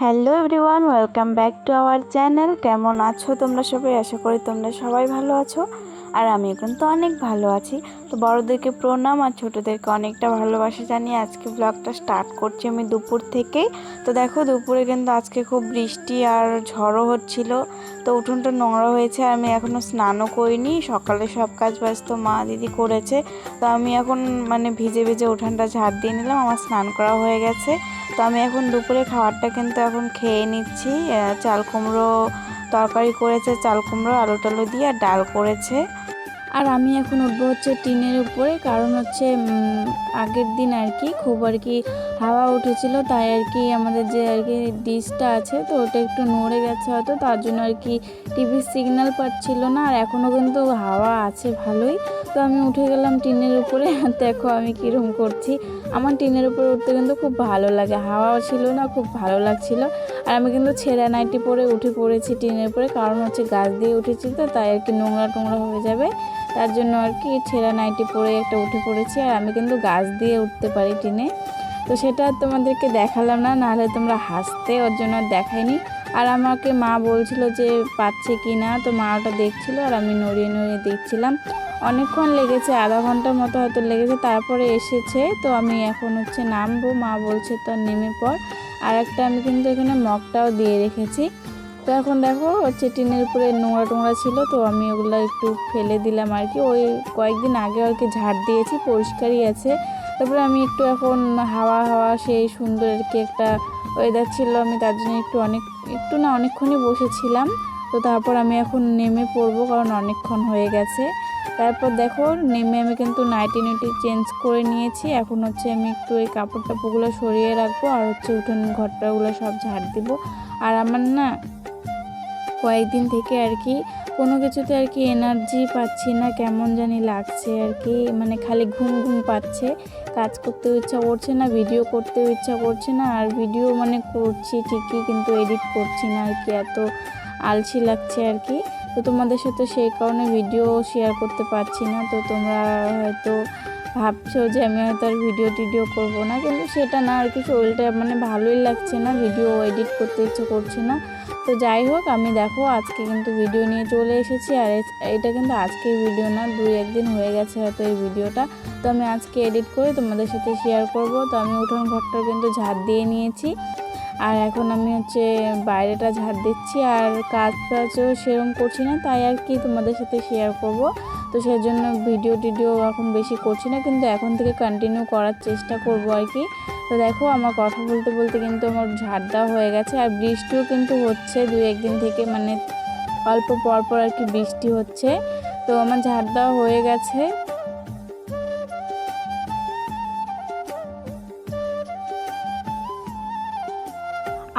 Hello everyone, welcome back to our channel. কেমন আছো তোমরা সবাই? আশা করি তোমরা সবাই ভালো আছো। আর আমি এখন তো অনেক ভালো আছি। তো বড়োদেরকে প্রণাম আর ছোটোদেরকে অনেকটা ভালোবাসা জানিয়ে আজকে ব্লগটা স্টার্ট করছি আমি দুপুর থেকেই। তো দেখো দুপুরে কিন্তু আজকে খুব বৃষ্টি আর ঝড়ও হচ্ছিল। তো উঠোনটা নোংরা হয়েছে আর আমি এখনও স্নানও করিনি। সকালে সব কাজ বাজ তো মা দিদি করেছে। তো আমি এখন মানে ভিজে ভিজে উঠানটা ঝাড় দিয়ে নিলাম, আমার স্নান করা হয়ে গেছে। তো আমি এখন দুপুরে খাবারটা কিন্তু এখন খেয়ে নিচ্ছি। চাল কুমড়ো তরকারি করেছে, চাল কুমড়ো, আলু টালু দিয়ে আর ডাল করেছে। আর আমি এখন উঠবো হচ্ছে টিনের উপরে, কারণ হচ্ছে আগের দিন আর কি খুব আর কি হাওয়া উঠেছিল, তাই আর কি আমাদের যে আর কি ডিশটা আছে, তো ওটা একটু নড়ে গেছে হয়তো, তার জন্য আর কি টিভির সিগন্যাল পাচ্ছিল না, আর এখনও কিন্তু হাওয়া আছে ভালোই। তো আমি উঠে গেলাম টিনের উপরে। দেখো আমি কীরকম করছি। আমার টিনের উপরে উঠতে কিন্তু খুব ভালো লাগে। হাওয়াও ছিল না, খুব ভালো লাগছিল। আর আমি কিন্তু ছেঁড়া নাইটি পরে উঠে পড়েছি টিনের উপরে। কারণ হচ্ছে গাছ দিয়ে উঠেছি তো, তাই আর কি নোংরা টোংরা হয়ে যাবে। তার জন্য আর কি ছেঁড়া নাইটি পরে একটা উঠে পড়েছি। আর আমি কিন্তু গাছ দিয়ে উঠতে পারি টিনে। তো সেটা তোমাদেরকে দেখালাম না, নাহলে তোমরা হাসতে। ওর জন্য দেখাইনি। আর আমাকে মা বলছিল যে পাচ্ছে কি না, তো মা ওটা দেখছিল আর আমি নড়িয়ে নড়িয়ে দেখছিলাম। অনেকক্ষণ লেগেছে, আধা ঘণ্টার মতো হয়তো লেগেছে, তারপরে এসেছে। তো আমি এখন হচ্ছে নামবো, মা বলছে তো নেমে পর আর একটা আমি কিন্তু এখানে মগটাও দিয়ে রেখেছি। তো এখন দেখো, হচ্ছে টিনের উপরে নোংরা টোংরা ছিল, তো আমি ওগুলো একটু ফেলে দিলাম আর কি। ওই কয়েকদিন আগে আর কি ঝাড় দিয়েছি, পরিষ্কারই আছে। তারপরে আমি একটু এখন হাওয়া হাওয়া, সেই সুন্দর আর কি একটা ওয়েদার ছিল। আমি তার জন্য একটু অনেক, একটু না অনেকক্ষণই বসেছিলাম। তো তারপর আমি এখন নেমে পড়ব, কারণ অনেকক্ষণ হয়ে গেছে। তারপর দেখো, নেমে আমি কিন্তু নাইটি নাইটি চেঞ্জ করে নিয়েছি। এখন হচ্ছে আমি একটু এই কাপড় টাপড়গুলো সরিয়ে রাখব আর হচ্ছে উঠোন ঘরটাগুলো সব ঝাড় দিব। আর আমার না কয়েকদিন থেকে আর কি কোনো কিছুতে আর কি এনার্জি পাচ্ছি না, কেমন জানি লাগছে আর কি। মানে খালি ঘুম ঘুম পাচ্ছে, কাজ করতেও ইচ্ছা করছে না ভিডিও করতেও ইচ্ছা করছে না, আর ভিডিও মানে করছি ঠিকই কিন্তু এডিট করছি না আর কি, এত আলসি লাগছে আর কি। তো তোমাদের সাথে সেই কারণে ভিডিও শেয়ার করতে পারছি না, তো তোমরা হয়তো ভাবছ যে আমি হয়তো আর ভিডিও টিডিও করব না, কিন্তু সেটা না, আর কি শরীরটা মানে ভালোই লাগছে না ভিডিও এডিট করতে ইচ্ছে করছে না। তো যাই হোক, আমি দেখো আজকে কিন্তু ভিডিও নিয়ে চলে এসেছি, আর এটা কিন্তু আজকের ভিডিও না, দুই একদিন হয়ে গেছে হয়তো এই ভিডিওটা তো আমি আজকে এডিট করে তোমাদের সাথে শেয়ার করব। তো আমি উঠোন ঘরটা কিন্তু ঝাড় দিয়ে নিয়েছি, আর এখন আমি হচ্ছে বাইরেটা ঝাড় দিচ্ছি, আর কাজ টাজও সেরকম করছি না, তাই আর কি তোমাদের সাথে শেয়ার করব। তো সেই জন্য ভিডিও টিডিও এখন বেশি করছি না, কিন্তু এখন থেকে কন্টিনিউ করার চেষ্টা করব আর কি। তো দেখো, আমার কথা বলতে বলতে কিন্তু আমার ঝাড় দেওয়া হয়ে গেছে, আর বৃষ্টিও কিন্তু হচ্ছে দু একদিন থেকে মানে অল্প পর পর আর কি বৃষ্টি হচ্ছে। তো আমার ঝাড় দেওয়া হয়ে গেছে।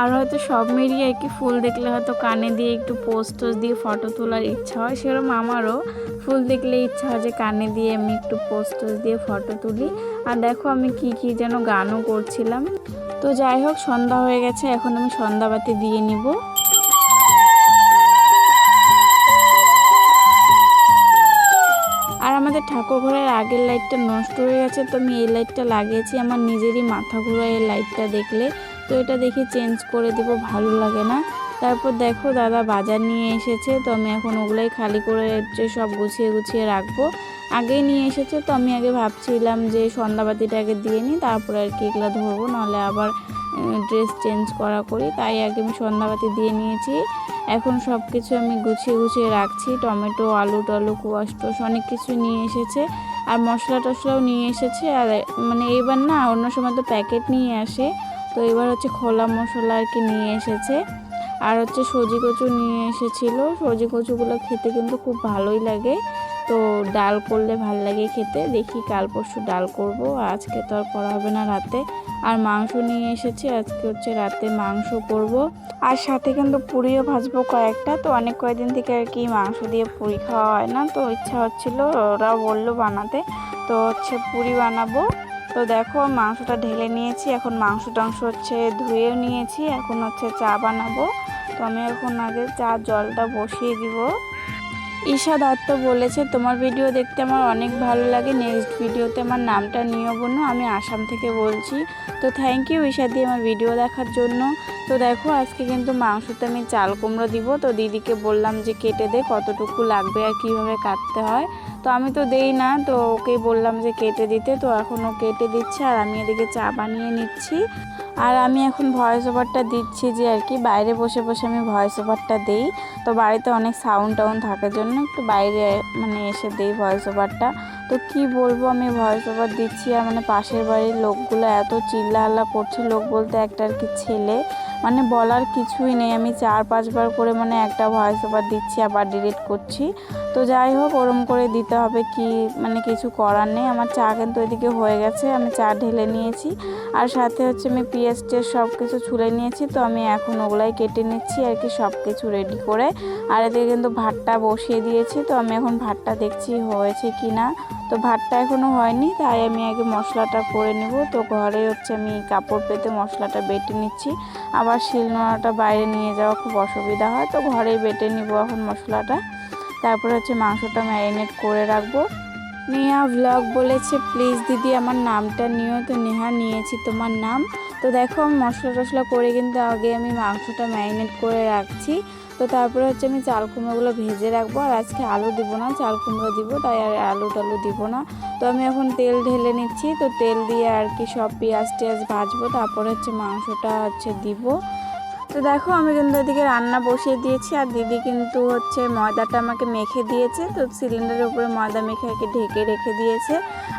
আর হয়তো সব আর কি ফুল দেখলে হয়তো কানে দিয়ে একটু পোস্ট টোস্ট দিয়ে ফটো তোলার ইচ্ছা হয়, সেরকম আমারও ফুল দেখলে ইচ্ছা হয় যে কানে দিয়ে আমি একটু পোস্ট টোস্ট দিয়ে ফটো তুলি। আর দেখো আমি কি কি যেন গানও করছিলাম। তো যাই হোক, সন্ধ্যা হয়ে গেছে, এখন আমি সন্ধ্যাবাতি দিয়ে নিব। আর আমাদের ঠাকুর ঘরের আগের লাইটটা নষ্ট হয়ে গেছে, তো আমি এই লাইটটা লাগিয়েছি। আমার নিজেরই মাথা ঘোরা এই লাইটটা দেখলে তো এটা দেখি চেঞ্জ করে দেব, ভালো লাগে না। তারপর দেখো দাদা বাজার নিয়ে এসেছে, তো আমি এখন ওগুলোই খালি করে সব গুছিয়ে গুছিয়ে রাখব। আগেই নিয়ে এসেছে, তো আমি আগে ভাবছিলাম যে সন্ধ্যাবাতিটা আগে দিয়ে নিই, তারপরে আর কি এগুলো ধরবো, নাহলে আবার ড্রেস চেঞ্জ করা করি। তাই আগে আমি সন্ধ্যাবাতি দিয়ে নিয়েছি। এখন সব কিছু আমি গুছিয়ে গুছিয়ে রাখছি, টমেটো, আলু টালু, কুয়াশ টুয়াশ অনেক কিছু নিয়ে এসেছে। আর মশলা টশলাও নিয়ে এসেছে, আর মানে এইবার না অন্য সময় তো প্যাকেট নিয়ে আসে। তো এবার হচ্ছে খোলা মশলা আর কি নিয়ে এসেছে। আর হচ্ছে সজি কচু নিয়ে এসেছিল। সজি কচুগুলো খেতে কিন্তু খুব ভালোই লাগে। তো ডাল করলে ভালো লাগে খেতে। দেখি কাল পরশু ডাল করব। আজকে তো আর করা হবে না রাতে। আর মাংস নিয়ে এসেছি। আজকে হচ্ছে রাতে মাংস করব। আর সাথে কিন্তু পুরিও ভাজবো কয়েকটা। তো অনেক কয়েকদিন থেকে আর কি মাংস দিয়ে পুরি খাওয়া হয় না। তো ইচ্ছা হচ্ছিল ওরা বলল বানাতে। তো হচ্ছে পুরি বানাবো। তো দেখো মাংসটা ঢেলে নিয়েছি। এখন মাংস টাংস হচ্ছে ধুয়ে নিয়েছি। এখন হচ্ছে চা বানাবো। তো আমি এখন আগে চা জলটা বসিয়ে দিব। ঈশা দত্ত বলেছে, তোমার ভিডিও দেখতে আমার অনেক ভালো লাগে। নেক্সট ভিডিওতে আমার নামটা নিয়ে বোনো। আমি আসাম থেকে বলছি। তো থ্যাংক ইউ ঈশা দিয়ে আমার ভিডিও দেখার জন্য। তো দেখো, আজকে কিন্তু মাংসতে আমি চাল কুমড়ো দিব। তো দিদিকে বললাম যে কেটে দে, কতটুকু লাগবে আর কীভাবে কাটতে হয়। তো আমি তো দেই না, তো ওকে বললাম যে কেটে দিতে। তো এখন ও কেটে দিচ্ছে, আর আমি এদিকে চা বানিয়ে নিচ্ছি। আর আমি এখন ভয়েস ওভারটা দিচ্ছি যে আর কি, বাইরে বসে বসে আমি ভয়েস ওভারটা দিই। তো বাড়িতে অনেক সাউন্ড টাউন্ড থাকার জন্য একটু বাইরে মানে এসে দিই ভয়েস ওভারটা তো কি বলব, আমি ভয়েস ওভার দিচ্ছি আর মানে পাশের বাড়ির লোকগুলো এত চিল্লা হাল্লা করছে, লোক বলতে একটা আর কি ছেলে। মানে বলার কিছুই নেই, আমি চার পাঁচবার করে মানে একটা ভয়েস ওভার দিচ্ছি, আবার ডিলিট করছি। তো যাই হোক, ওরম করে দিতে হবে কি মানে কিছু করার নেই। আমার চা কিন্তু ওইদিকে হয়ে গেছে, আমি চা ঢেলে নিয়েছি। আর সাথে হচ্ছে আমি পেঁয়াজ টেস সব কিছু ছুলে নিয়েছি, তো আমি এখন ওগুলাই কেটে নিচ্ছি আর কি সব কিছু রেডি করে। আর এদিকে কিন্তু ভাতটা বসিয়ে দিয়েছি, তো আমি এখন ভাতটা দেখছি হয়েছে কি না তো ভাতটা এখনও হয়নি, তাই আমি আগে মশলাটা করে নেব। তো ঘরে হচ্ছে আমি কাপড় পেতে মশলাটা বেটে নিচ্ছি। আবার শিলনোড়াটা বাইরে নিয়ে যাওয়া খুব অসুবিধা হয়, তো ঘরেই বেটে নিব এখন মশলাটা। তারপরে হচ্ছে মাংসটা ম্যারিনেট করে রাখব। নেহা ভ্লগ বলেছে, প্লিজ দিদি, আমার নামটা নিও। তো নেহা, নিয়েছি তোমার নাম। তো দেখো মশলা টশলা করে কিন্তু আগে আমি মাংসটা ম্যারিনেট করে রাখছি। তো তারপরে হচ্ছে আমি চাল কুমড়োগুলো ভেজে রাখব আর আজকে আলু দিব না, চাল কুমড়ো দিব, তাই আর আলু টালু দিব না। তো আমি এখন তেল ঢেলে নিচ্ছি, তো তেল দিয়ে আর কি সব পেঁয়াজ টেয়াজ ভাজবো, তারপরে হচ্ছে মাংসটা হচ্ছে দিব। তো দেখো আমি কিন্তু এদিকে রান্না বসিয়ে দিয়েছি, আর দিদি কিন্তু হচ্ছে ময়দাটা আমাকে মেখে দিয়েছে, তো সিলিন্ডারের উপরে ময়দা মেখে আর কি ঢেকে রেখে দিয়েছে।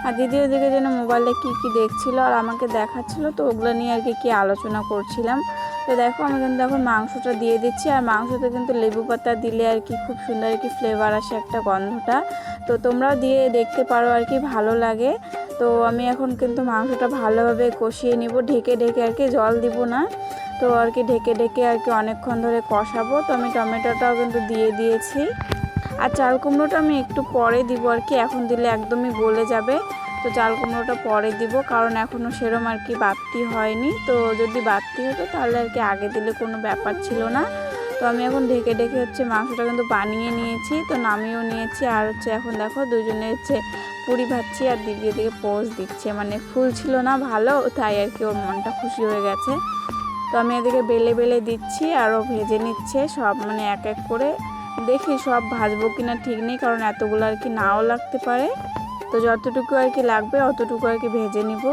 আর দিদি ওদিকে যেন মোবাইলে কি কি দেখছিল আর আমাকে দেখাচ্ছিল, তো ওগুলো নিয়ে আর কি কী আলোচনা করছিলাম। তো দেখো, আমি কিন্তু এখন মাংসটা দিয়ে দিচ্ছি। আর মাংসতে কিন্তু লেবু পাতা দিলে আর কি খুব সুন্দর আর কি ফ্লেভার আসে একটা গন্ধটা। তো তোমরাও দিয়ে দেখতে পারো আর কি, ভালো লাগে। তো আমি এখন কিন্তু মাংসটা ভালোভাবে কষিয়ে নিব। ঢেকে ঢেকে আর কি জল দিব না। তো আর কি ঢেকে ঢেকে আর কি অনেকক্ষণ ধরে কষাবো। তো আমি টমেটোটাও কিন্তু দিয়ে দিয়েছি। আর চাল কুমড়োটা আমি একটু পরে দিব আর কি। এখন দিলে একদমই গলে যাবে। তো চাল কুমড়োটা পরে দিব, কারণ এখনও সেরম আর কি বাড়তি হয়নি। তো যদি বাড়তি হতো তাহলে আর কি আগে দিলে কোনো ব্যাপার ছিল না। তো আমি এখন ঢেকে ঢেকে হচ্ছে মাংসটা কিন্তু বানিয়ে নিয়েছি, তো নামিয়েও নিয়েছি। আর হচ্ছে এখন দেখো দুজনে হচ্ছে পুরি ভাজছি আর দিদি দিকে পোজ দিচ্ছে। মানে ফুল ছিল না ভালো, তাই আর কি ওর মনটা খুশি হয়ে গেছে। তো আমি এদিকে বেলে বেলে দিচ্ছি আরও ভেজে নিচ্ছে সব মানে এক এক করে। দেখি সব ভাজবো কিনা ঠিক নেই, কারণ এতগুলো আর কি নাও লাগতে পারে। তো যতটুকু আর কি লাগবে, অতটুকু আর কি ভেজে নিব।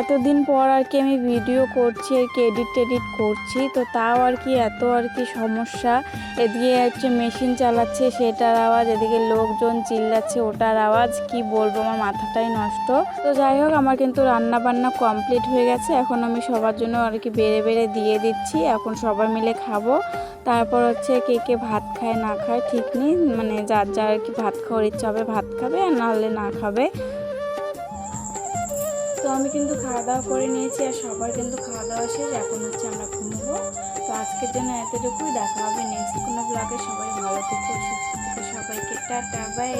এতদিন পর আর কি আমি ভিডিও করছি, আর কি এডিট টেডিট করছি, তো তাও আর কি এত আর কি সমস্যা। এদিকে হচ্ছে মেশিন চালাচ্ছে, সেটার আওয়াজ, এদিকে লোকজন চিল্লাচ্ছে, ওটার আওয়াজ, কি বলব, আমার মাথাটাই নষ্ট। তো যাই হোক, আমার কিন্তু রান্না বান্না কমপ্লিট হয়ে গেছে। এখন আমি সবার জন্য আর কি বেড়ে বেড়ে দিয়ে দিচ্ছি। এখন সবাই মিলে খাব। তারপর হচ্ছে কে কে ভাত খায়, না খায়, ঠিক নেই। মানে যার যার আর কি ভাত খাওয়ার ইচ্ছা হবে ভাত খাবে, আর নাহলে না খাবে। তো আমি কিন্তু খাওয়া দাওয়া করে নিয়েছি আর সবার কিন্তু খাওয়া দাওয়া শেষ। এখন হচ্ছে আমরা ঘুমবো। তো আজকের জন্য এতটুকুই। দেখা হবে নেক্সট কোনো ব্লগে সবাই ভালো থেকে, সুস্থ থেকে সবাইকে। Tata bye